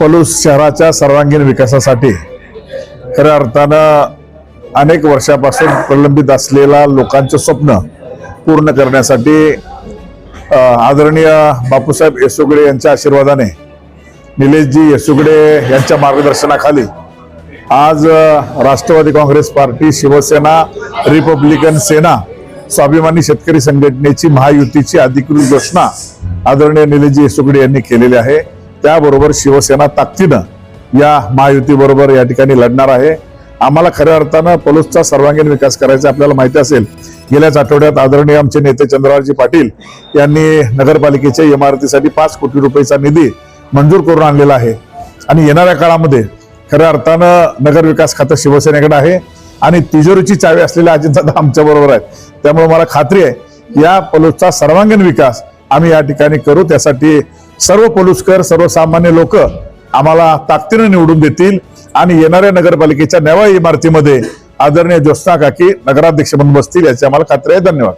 पलूस शहराच्या सर्वांगीण विकासासाठी खऱ्या अर्थानं अनेक वर्षापासून प्रलंबित असलेला लोकांचं स्वप्न पूर्ण करण्यासाठी आदरणीय बापूसाहेब येसुगडे यांच्या आशीर्वादाने निलेशजी येसुगडे यांच्या मार्गदर्शनाखाली आज Rashtravadi Congress party Shivsena republican Sena Swabhimani Shetkari संघटनेची महायुतीची अधिकृत घोषणा आदरणीय निलेशजी येसुगडे यांनी केलेली आहे. त्याबरोबर शिवसेना ताकदीनं या महायुतीबरोबर या ठिकाणी लढणार आहे. आम्हाला खऱ्या अर्थानं पलूसचा सर्वांगीण विकास करायचा आपल्याला माहिती असेल. गेल्याच आठवड्यात आदरणीय आमचे नेते चंद्ररावजी पाटील यांनी नगरपालिकेच्या इमारतीसाठी पाच कोटी रुपयेचा निधी मंजूर करून आणलेला आहे. आणि येणाऱ्या काळामध्ये खऱ्या अर्थानं नगर विकास खातं शिवसेनेकडे आहे आणि तिजोरीची चावी असलेले अजितदादा आमच्या बरोबर आहेत. त्यामुळे मला खात्री आहे या पलूसचा सर्वांगीण विकास आम्ही या ठिकाणी करू त्यासाठी सर्व पलूसकर सर्वसामान्य लोक आम्हाला ताकदीनं निवडून देतील. आणि येणाऱ्या नगरपालिकेच्या नव्या इमारतीमध्ये आदरणीय ज्योत्स्ना काकी नगराध्यक्ष म्हणून बसतील याची आम्हाला खात्री आहे. धन्यवाद.